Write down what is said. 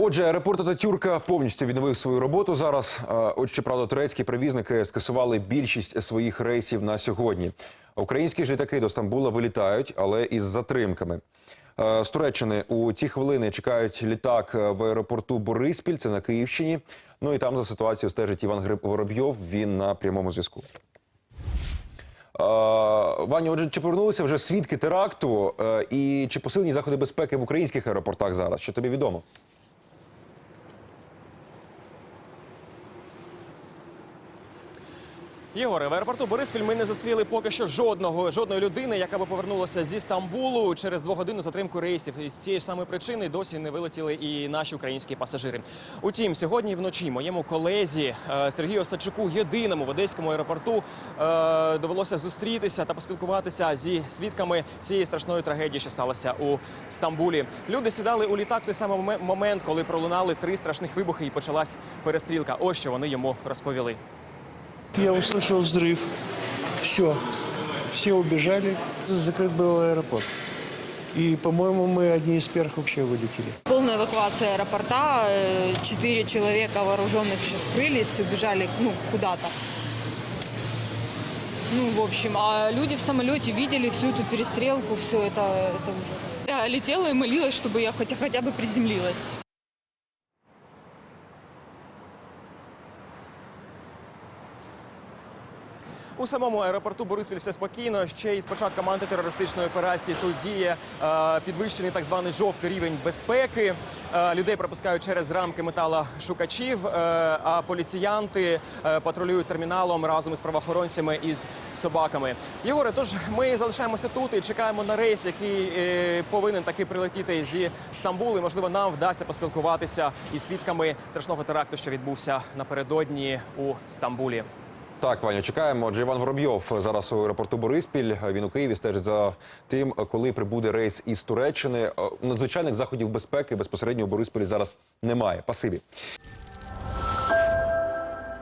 Отже, аеропорт Ататюрка повністю відновив свою роботу зараз. Е, От щоправда, турецькі перевізники скасували більшість своїх рейсів на сьогодні. Українські ж літаки до Стамбула вилітають, але із затримками. Е, З Туреччини у ці хвилини чекають літак е, в аеропорту Бориспіль, це на Київщині. Ну і там за ситуацією стежить Іван Гриб Воробйов. Він на прямому зв'язку. Ваня, отже, чи повернулися вже свідки теракту і чи посилені заходи безпеки в українських аеропортах зараз? Що тобі відомо? Єгоре, в аеропорту Бориспіль ми не зустріли поки що жодного жодної людини, яка би повернулася зі Стамбулу через двогодинну затримку рейсів. І з цієї ж самої причини досі не вилетіли і наші українські пасажири. Утім, сьогодні вночі моєму колезі е, Сергію Осадчуку, єдиному в одеському аеропорту, е, довелося зустрітися та поспілкуватися зі свідками цієї страшної трагедії, що сталося у Стамбулі. Люди сідали у літак в той самий момент, коли пролунали три страшних вибухи і почалась перестрілка. Ось що вони йому розповіли. Я услышал взрыв. Все. Все убежали. Закрыт был аэропорт. И, по-моему, мы одни из первых вообще вылетели. Полная эвакуация аэропорта. Э, Четыре человека вооруженных еще скрылись, убежали ну, куда-то. Ну, в общем, а люди в самолете видели всю эту перестрелку, все это, это ужас. Я летела и молилась, чтобы я хотя, хотя бы приземлилась. У самому аеропорту Бориспіль все спокійно. Ще із початком антитерористичної операції тут діє е, підвищений так званий жовтий рівень безпеки. Е, людей пропускають через рамки металошукачів, е, а поліціянти е, патрулюють терміналом разом із правоохоронцями і з собаками. Єгоре, тож ми залишаємося тут і чекаємо на рейс, який е, повинен таки прилетіти зі Стамбулу. Можливо, нам вдасться поспілкуватися із свідками страшного теракту, що відбувся напередодні у Стамбулі. Так, Ваня, чекаємо. Отже, Іван Воробйов зараз у аеропорту Бориспіль. Він у Києві стежить за тим, коли прибуде рейс із Туреччини. Е, Надзвичайних заходів безпеки безпосередньо у Бориспілі зараз немає. Пасибі.